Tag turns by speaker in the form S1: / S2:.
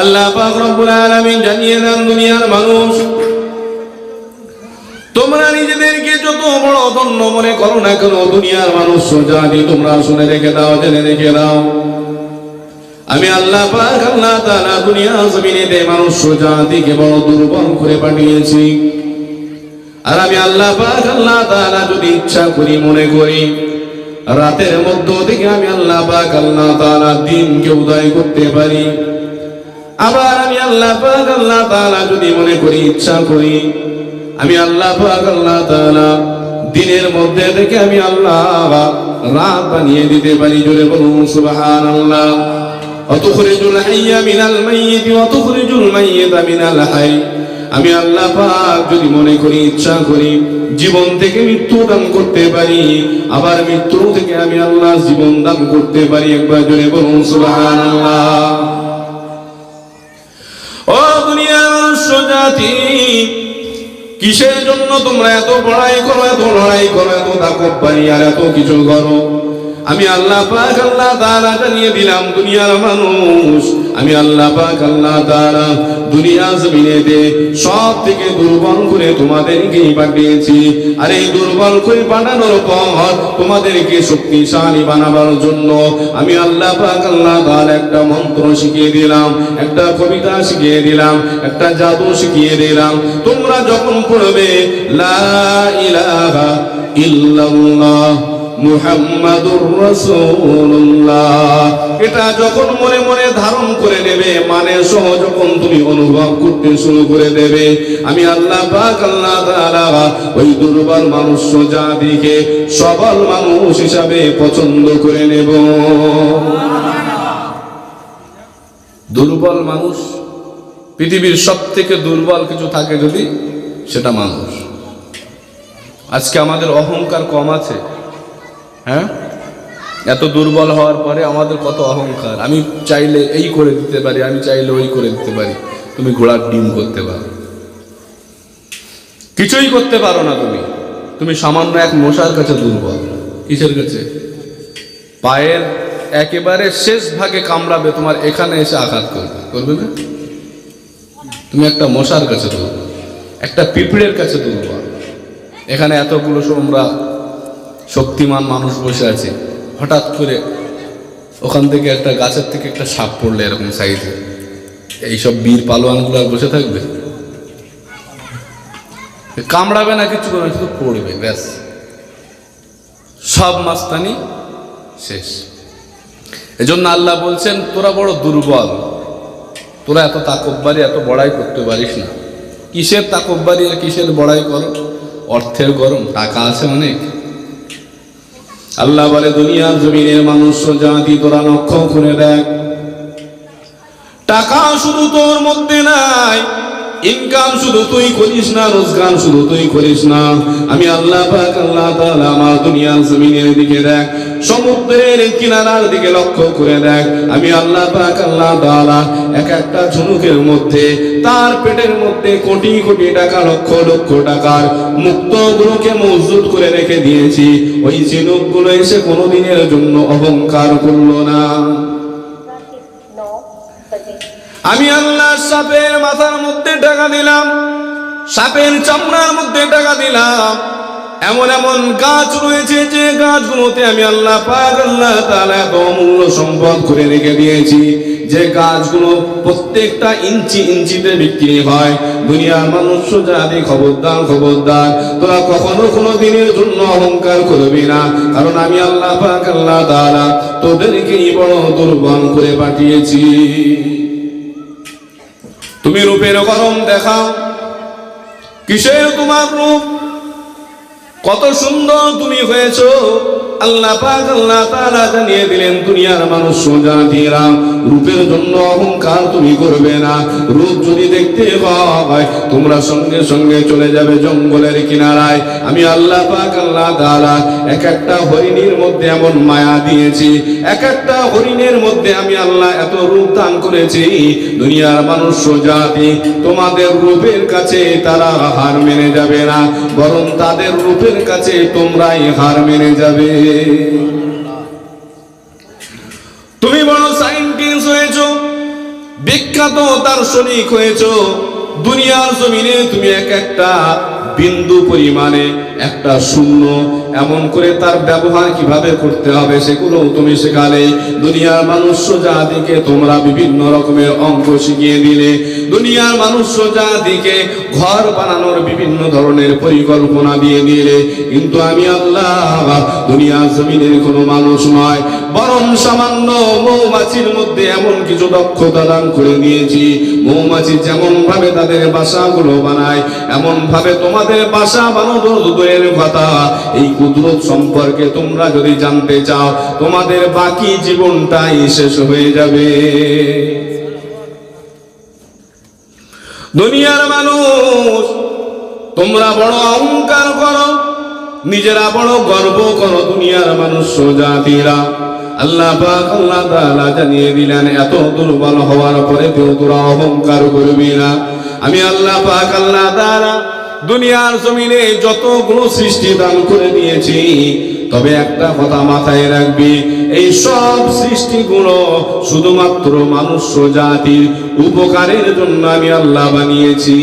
S1: আল্লাহ পাক রব্বুল আলামিন জানিয়ে দেন দুনিয়ার মানুষ, তোমরা নিজেদেরকে যত বড় ধন্য মনে করো না কেন, দুনিয়ার মানুষ জানি তোমরা শুনে রেখে দাও, জেনে রেখে দাও। আমি আল্লাহ পাক, আল্লাহ তাআলা দুনিয়া জমিনেতে মানুষ জাতিকে বড় দুর্বল করে পাঠিয়েছি। আর আমি আল্লাহ পাক, আল্লাহ তাআলা যদি ইচ্ছা করি, মনে করি, রাতের মধ্য থেকে আমি আল্লাহ পাক, আল্লাহ তাআলা দিনকে উদয় করতে পারি। আবার আমি আল্লাহ পাক, আল্লাহ তাআলা যদি মনে করি, ইচ্ছা করি, আমি আল্লাহ পাক, আল্লাহ তাআলা দিনের মধ্যে থেকে আমি আল্লাহ রাত বানিয়ে দিতে পারি। জোরে বলুন, সুবহানাল্লাহ। অতুখরিজুল হাইয়া মিনাল মাইয়িত ওয়া তুখরিজুল মাইয়িতা মিনাল হাই। আমি আল্লাহ পাক যদি মনে করি, ইচ্ছা করি, জীবন থেকে মৃত্যু দান করতে পারি, আবার মৃত্যু থেকে আমি আল্লাহ জীবন দান করতে পারি। একবার জোরে বলুন, সুবহানাল্লাহ। কিসের জন্য তোমরা এত পড়াই করো, এত লড়াই করো, এত দাকব তাকব্বারি আর এত কিছু করো? আমি আল্লাহ পাক, আল্লাহ তাআলা জানিয়ে দিলাম, দুনিয়ার মানুষ। আমি আল্লাহ পাক, আল্লাহ তাআলা দুনিয়া জমিনেতে সব থেকে দুর্বল করে তোমাদেরকে পাঠিয়েছি। আর এই দুর্বল করে পাঠানোর পর তোমাদেরকে শক্তিশালী বানাবার জন্য আমি আল্লাহ পাক, আল্লাহ তাআলা একটা মন্ত্র শিখিয়ে দিলাম, একটা কবিতা শিখিয়ে দিলাম, একটা জাদু শিখিয়ে দিলাম। তোমরা যখন পড়বে, লা ইলাহা ইল্লাল্লাহ মুহাম্মাদুর রাসূলুল্লাহ। এটা যখন মনে মনে ধারণ করে নেবে মানে সহ যখন তুমি অনুভব করতে শুরু করে দেবে, আমি আল্লাহ পাক, আল্লাহ তাআলা ওই দুর্বল মানুষ জাতিকে সবল মানুষ হিসাবে পছন্দ করে নেব। দুর্বল মানুষ, পৃথিবীর সব থেকে দুর্বল কিছু থাকে যদি সেটা মানুষ। আজকে আমাদের অহংকার কম আছে। হ্যাঁ? এত দুর্বল হওয়ার পরে আমাদের কত অহংকার। আমি চাইলে এই করে দিতে পারি, আমি চাইলে ওই করে দিতে পারি। তুমি ঘোড়ার ডিম করতে পারো। কিছুই করতে পারো না তুমি। তুমি সামান্য এক মশার কাছে দুর্বল। কিসের কাছে? পায়ের একেবারে শেষ ভাগে কামড়াবে, তোমার এখানে এসে আঘাত করবে। করবে না? তুমি একটা মশার কাছে দুর্বল। একটা পিঁপড়ের কাছে দুর্বল। এখানে এতগুলো তোমরা শক্তিমান মানুষ বসে আছে। হঠাৎ করে ওখান থেকে একটা গাছের থেকে একটা সাপ পড়লে এরকম সাইজে এইসব বীর পালোয়ানগুলো আর বসে থাকবে? কামড়াবে না কিছু করবে শুধু পড়বে, ব্যাস। সব মাস্তানি শেষ। এজন্য আল্লাহ বলছেন, তোরা বড় দুর্বল। তোরা এত তাকব্বারি এত বড়াই করতে পারিস না। কিসের তাকব্বারি আর কিসের বড়াই করো? অর্থের গরম, টাকা আছে অনেক। আল্লাহ বলে, দুনিয়ার জমিনের মানুষ জাতি তোরা লক্ষ্য করে দেখ। টাকা শুধু তোর মধ্যে নাই ইনকাম শুধু তুই করিস না, রোজগার শুধু তুই করিস না। আমি আল্লাহ আল্লাহ আমার দুনিয়ার জমিনের দিকে দেখ। সমুদ্রের কিনারার দিকে লক্ষ্য করে দেখ। আমি আল্লাহ পাক, আল্লাহ তাআলা এক একটা ঝুনুকের মধ্যে, তার পেটের মধ্যে কোটি কোটি টাকা, লক্ষ লক্ষ টাকার মুক্তগুলোকে মজুদ করে রেখে দিয়েছি। ওই ঝিনুকগুলো এসে কোনোদিনের জন্য অহংকার করল না। আমি আল্লাহ সাপের মাথার মধ্যে টাকা দিলাম, সাপের চামড়ার মধ্যে টাকা দিলাম। এমন এমন গাছ রয়েছে যে গাছগুলোতে আমি আল্লাহ পাক, আল্লাহ তাআলা এত অমূল্য সম্পদ করে রেখে দিয়েছি। যে গাছগুলো প্রত্যেকটা ইঞ্চি ইঞ্চিতে বিক্রি হয়। দুনিয়ার মানুষ জাতি খবরদার খবরদার। তোরা কখনো কোনো দিনের জন্য অহংকার করবি না। কারণ আমি আল্লাহ পাক, আল্লাহ তাআলা তোদেরকেই বড় দুর্বল করে পাঠিয়েছি। তুমি রূপের গরম দেখাও। কিসের তোমার রূপ? কত সুন্দর তুমি হয়েছো। আল্লাহ পাক আল্লাহ তাআলা জানিয়ে দিলেন, দুনিয়ার মানুষ জাতিরা রূপের জন্য অহংকার তুমি করবে না। রূপ যদি দেখতে হয়, তোমরা সঙ্গে সঙ্গে চলে যাবে জঙ্গলের কিনারায়। আমি আল্লাহ পাক আল্লাহ তাআলা এক একটা হরিণীর মধ্যে এমন মায়া দিয়েছি, এক একটা হরিণের মধ্যে আমি আল্লাহ এত রূপ দান করেছি। দুনিয়ার মানুষ জাতি তোমাদের রূপের কাছে তারা হার মেনে যাবে না, বরং তাদের রূপের কাছে তোমরাই হার মেনে যাবে। তুমি বড় সাইন্টিস্ট হয়েছ, বিখ্যাত দার্শনিক হয়েছ, দুনিয়ার জমিনে তুমি এক একটা বিন্দু পরিমাণে একটা শূন্য এমন করে তার ব্যবহার কীভাবে করতে হবে সেগুলো তুমি শেখালে দুনিয়ার মানুষ জাতিকে তোমরা বিভিন্ন রকমের অঙ্ক শিখিয়ে দিলে। দুনিয়ার মানুষ জাতিকে ঘর বানানোর বিভিন্ন ধরনের পরিকল্পনা দিয়ে দিলে। কিন্তু আমি আল্লাহ দুনিয়ার জমিনের কোনো মানুষ নয়, বরং সামান্য মৌমাছির মধ্যে এমন কিছু দক্ষতা দান করে দিয়েছি। মৌমাছি যেমন ভাবে তাদের বাসাগুলো বানায় এমন ভাবে তোমাদের বাসা বানানোর দূরের কথা এই কুদরত সম্পর্কে তোমরা যদি জানতে চাও, তোমাদের বাকি জীবনটাই শেষ হয়ে যাবে। দুনিয়ার মানুষ, তোমরা বড় অহংকার করো, নিজেরা বড় গর্ব করো দুনিয়ার মানুষ জাতিরা। আল্লাহ পাক, আল্লাহ তাআলা জানিয়ে দিলেন, এত দুর্বল হওয়ার পরে কেউ তোরা অহংকার করবি না। আমি আল্লাহ পাক, আল্লাহ তাআলা দুনিয়ার জমিনে যতগুলো সৃষ্টি দান করে দিয়েছি, তবে একটা কথা মাথায় রাখবি, এই সব সৃষ্টিগুলো শুধুমাত্র মানুষ জাতির উপকারের জন্য আমি আল্লাহ বানিয়েছি।